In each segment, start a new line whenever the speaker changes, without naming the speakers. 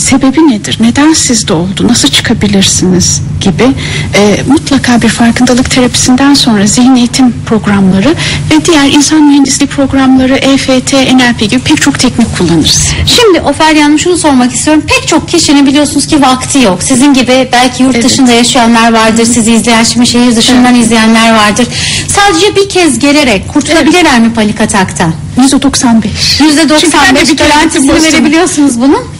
sebebi nedir? Neden sizde oldu? Nasıl çıkabilirsiniz? gibi e, mutlaka bir farkındalık terapisinden sonra zihin eğitim programları ve diğer insan mühendisliği programları, EFT, NLP gibi pek çok teknik kullanırız.
Şimdi Ofelya Hanım şunu sormak istiyorum. Pek çok kişinin biliyorsunuz ki vakti yok. Sizin gibi belki yurt
Evet.
dışında yaşayanlar vardır. Sizi izleyen şimdi şehir dışından izleyenler vardır. Sadece bir kez gelerek kurtulabilirler mi panik ataktan?
%95. Çünkü ben de
%95
bir kere
garantisini
gittim Boston'a.
verebiliyorsunuz bunun.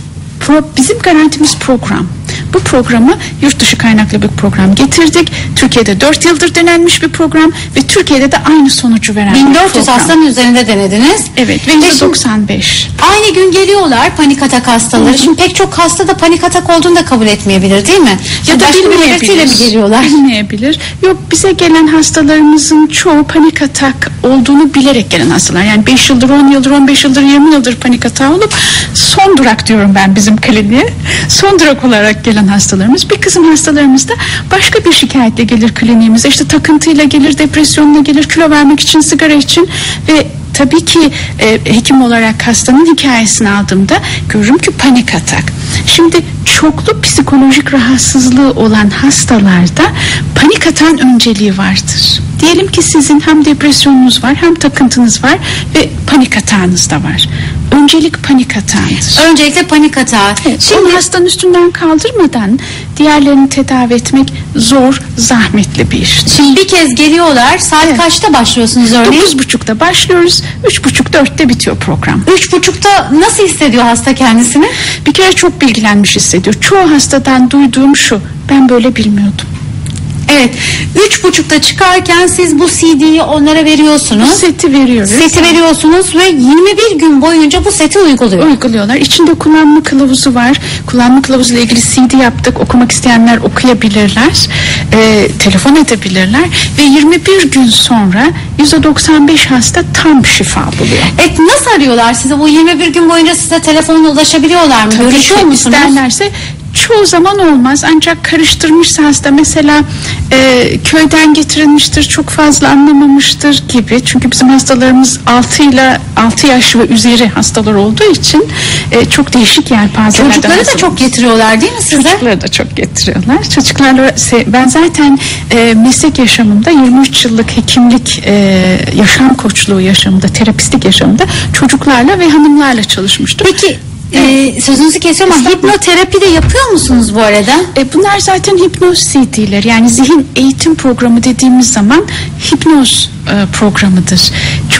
Pro- bizim garantimiz program. Bu programı yurt dışı kaynaklı bir program getirdik. Türkiye'de 4 yıldır denenmiş bir program ve Türkiye'de de aynı sonucu veren bir
1400
program.
hastanın üzerinde denediniz.
Evet ve
Ve şimdi-
%95.
Aynı gün geliyorlar panik atak hastaları. Şimdi pek çok hasta da panik atak olduğunu da kabul etmeyebilir değil mi?
Ya da
başka bir belirtiyle mi
bilmeyebilir.
geliyorlar?
Bilmeyebilir. Yok bize gelen hastalarımızın çoğu panik atak olduğunu bilerek gelen hastalar. Yani 5 yıldır, 10 yıldır, 15 yıldır, 20 yıldır panik atağı olup son durak diyorum ben bizim kliniğe. Son durak olarak gelen hastalarımız. Bir kısım hastalarımız da başka bir şikayetle gelir kliniğimize. İşte takıntıyla gelir, depresyonla gelir, kilo vermek için, sigara için ve tabii ki e, hekim olarak hastanın hikayesini aldığımda görürüm ki panik atak. Şimdi çoklu psikolojik rahatsızlığı olan hastalarda panik atağın önceliği vardır. Diyelim ki sizin hem depresyonunuz var hem takıntınız var ve panik atağınız da var. Öncelik panik atağıdır.
Öncelikle panik atağı.
Evet,
Şimdi
Onu hastanın üstünden kaldırmadan diğerlerini tedavi etmek zor, zahmetli bir iştir.
Şimdi bir kez geliyorlar. Saat
Evet.
kaçta başlıyorsunuz örneğin?
Dokuz buçukta başlıyoruz, üç buçuk dörtte bitiyor program.
Üç buçukta nasıl hissediyor hasta kendisini?
Bir kere çok bilgilenmiş hissediyor. Çoğu hastadan duyduğum şu, ben böyle bilmiyordum.
Evet. Üç buçukta çıkarken siz bu CD'yi onlara veriyorsunuz.
Seti veriyoruz.
Seti veriyorsunuz ve 21 gün boyunca bu seti uyguluyor.
uyguluyorlar. İçinde kullanma kılavuzu var. Kullanma kılavuzu ile ilgili CD yaptık. Okumak isteyenler okuyabilirler. Ee, telefon edebilirler. Ve 21 gün sonra %95 hasta tam şifa buluyor.
Evet nasıl arıyorlar size? Bu 21 gün boyunca size telefonla ulaşabiliyorlar mı? Görüşüyor
Tabii ki
musunuz?
isterlerse çoğu zaman olmaz ancak karıştırmışsa hasta mesela e, köyden getirilmiştir çok fazla anlamamıştır gibi çünkü bizim hastalarımız 6 ile 6 yaş ve üzeri hastalar olduğu için e, çok değişik yelpazelerden
Çocukları da çok getiriyorlar değil mi size?
Çocukları da çok getiriyorlar. Çocuklarla ben zaten e, meslek yaşamımda 23 yıllık hekimlik e, yaşam koçluğu yaşamında, terapistlik yaşamında çocuklarla ve hanımlarla çalışmıştım.
Peki e, sözünüzü kesiyorum ama hipnoterapi de yapıyor musunuz bu arada?
E, bunlar zaten hipnoz CD'ler yani zihin eğitim programı dediğimiz zaman hipnoz e, programıdır.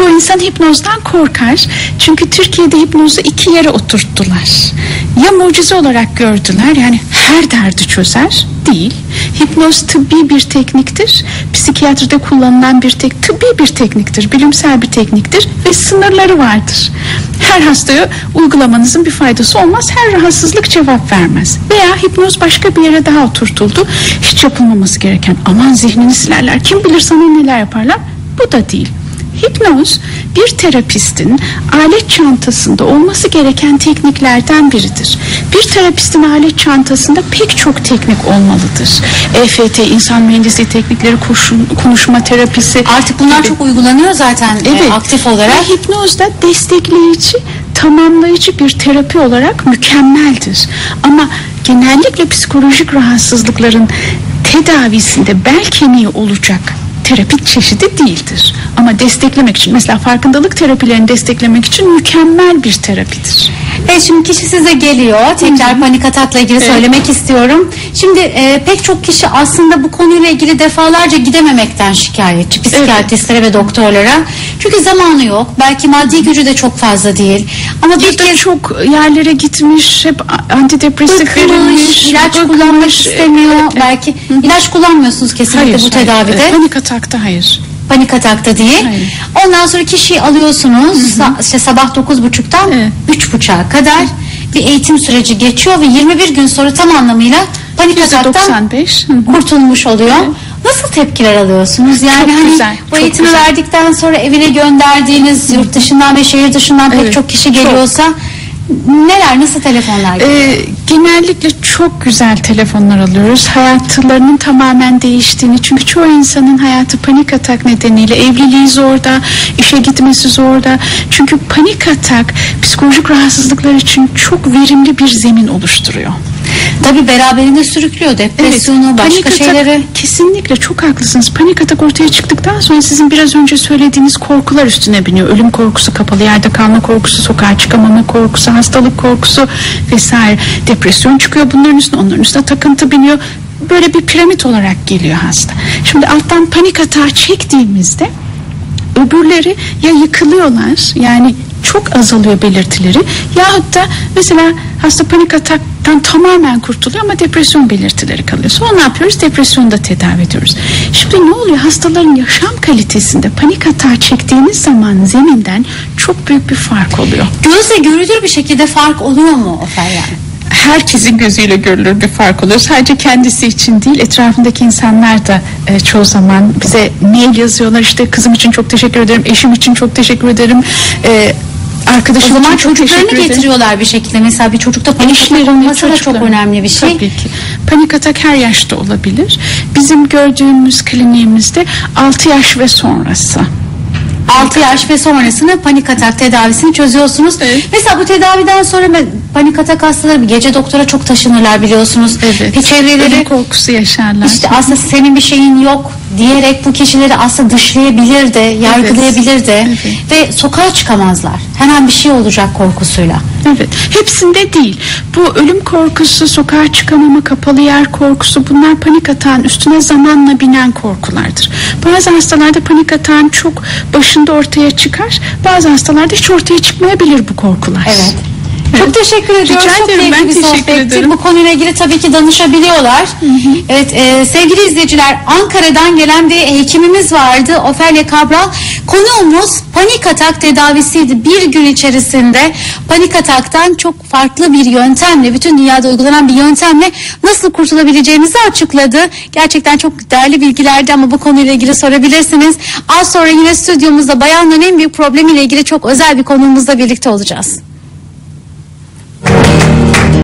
Çoğu insan hipnozdan korkar çünkü Türkiye'de hipnozu iki yere oturttular. Ya mucize olarak gördüler yani her derdi çözer değil. Hipnoz tıbbi bir tekniktir. Psikiyatride kullanılan bir tek tıbbi bir tekniktir. Bilimsel bir tekniktir ve sınırları vardır. Her hastaya uygulamanızın bir faydası olmaz. Her rahatsızlık cevap vermez. Veya hipnoz başka bir yere daha oturtuldu. Hiç yapılmaması gereken aman zihnini silerler. Kim bilir sana neler yaparlar. Bu da değil. Hipnoz bir terapistin alet çantasında olması gereken tekniklerden biridir. Bir terapistin alet çantasında pek çok teknik olmalıdır. EFT, insan mühendisliği teknikleri, koşun- konuşma terapisi.
Artık bunlar
gibi.
çok uygulanıyor zaten e,
Evet.
aktif olarak.
Ve hipnoz da destekleyici, tamamlayıcı bir terapi olarak mükemmeldir. Ama genellikle psikolojik rahatsızlıkların tedavisinde bel kemiği olacak terapi çeşidi değildir. Ama desteklemek için mesela farkındalık terapilerini desteklemek için mükemmel bir terapidir.
Evet şimdi kişi size geliyor. Tekrar panik atakla ilgili söylemek istiyorum. Şimdi e, pek çok kişi aslında bu konuyla ilgili defalarca gidememekten şikayetçi psikiyatristlere ve doktorlara. Çünkü zamanı yok. Belki maddi gücü de çok fazla değil. Ama bir kez
çok yerlere gitmiş, hep antidepresif verilmiş,
ilaç
bıkmış,
kullanmak istemiyor.
evet, evet.
Belki ilaç kullanmıyorsunuz kesinlikle bu tedavide.
hayır. Panik atakta hayır.
panik atakta değil.
Hayır.
Ondan sonra kişiyi alıyorsunuz sa- işte sabah 9.30'dan
Evet.
3.30'a kadar bir eğitim süreci geçiyor ve 21 gün sonra tam anlamıyla panik ataktan
%95. Hı hı.
kurtulmuş oluyor. Nasıl tepkiler alıyorsunuz? Yani
Çok
hani
güzel,
bu
çok
eğitimi
güzel.
verdikten sonra evine gönderdiğiniz yurt dışından ve şehir dışından pek
Evet,
çok kişi
çok.
geliyorsa Neler nasıl telefonlar geliyor?
Ee, genellikle çok güzel telefonlar alıyoruz. Hayatlarının tamamen değiştiğini. Çünkü çoğu insanın hayatı panik atak nedeniyle evliliği zorda, işe gitmesi zorda. Çünkü panik atak psikolojik rahatsızlıklar için çok verimli bir zemin oluşturuyor.
Tabii beraberinde sürüklüyor depresyonu, başka
panik atak-
şeyleri.
kesinlikle çok haklısınız. Panik atak ortaya çıktıktan sonra sizin biraz önce söylediğiniz korkular üstüne biniyor. Ölüm korkusu, kapalı yerde kalma korkusu, sokağa çıkamama korkusu, hastalık korkusu vesaire. Depresyon çıkıyor bunların üstüne, onların üstüne takıntı biniyor. Böyle bir piramit olarak geliyor hasta. Şimdi alttan panik atağı çektiğimizde öbürleri ya yıkılıyorlar yani çok azalıyor belirtileri yahut da mesela hasta panik ataktan tamamen kurtuluyor ama depresyon belirtileri kalıyor. Sonra ne yapıyoruz? Depresyonu da tedavi ediyoruz. Şimdi ne oluyor? Hastaların yaşam kalitesinde panik atağı çektiğiniz zaman zeminden çok büyük bir fark oluyor.
Gözle görülür bir şekilde fark oluyor mu Ofelya?
herkesin gözüyle görülür bir fark oluyor. Sadece kendisi için değil, etrafındaki insanlar da e, çoğu zaman bize mail yazıyorlar. İşte kızım için çok teşekkür ederim, eşim için çok teşekkür ederim. E,
O
arkadaşım
zaman
için çok
çocuklarını getiriyorlar bir şekilde. Mesela bir çocukta panik atak olması da çok önemli bir şey.
Tabii ki. Panik atak her yaşta olabilir. Bizim gördüğümüz kliniğimizde 6 yaş ve sonrası.
6 yaş ve sonrasında panik atak tedavisini çözüyorsunuz.
Evet.
Mesela bu tedaviden sonra panik atak hastaları bir gece doktora çok taşınırlar biliyorsunuz.
Evet.
Bir çevreleri
Ölüm korkusu yaşarlar.
işte aslında senin bir şeyin yok diyerek bu kişileri aslında dışlayabilir de, yargılayabilir de
Evet.
ve sokağa çıkamazlar. Hemen bir şey olacak korkusuyla.
Evet. Hepsinde değil. Bu ölüm korkusu, sokağa çıkamama, kapalı yer korkusu bunlar panik atağın üstüne zamanla binen korkulardır. Bazı hastalarda panik atağın çok başında ortaya çıkar. Bazı hastalarda hiç ortaya çıkmayabilir bu korkular.
Evet.
Evet.
Çok teşekkür ediyoruz.
Rica
Çok
ederim.
keyifli
Ben
bir
teşekkür
sohbetti.
ederim.
Bu konuyla ilgili tabii ki danışabiliyorlar. Evet e, sevgili izleyiciler Ankara'dan gelen bir hekimimiz vardı. Ofelia Cabral. Konuğumuz panik atak tedavisiydi. Bir gün içerisinde panik ataktan çok farklı bir yöntemle, bütün dünyada uygulanan bir yöntemle nasıl kurtulabileceğimizi açıkladı. Gerçekten çok değerli bilgilerdi ama bu konuyla ilgili sorabilirsiniz. Az sonra yine stüdyomuzda bayanların en büyük problemiyle ilgili çok özel bir konuğumuzla birlikte olacağız.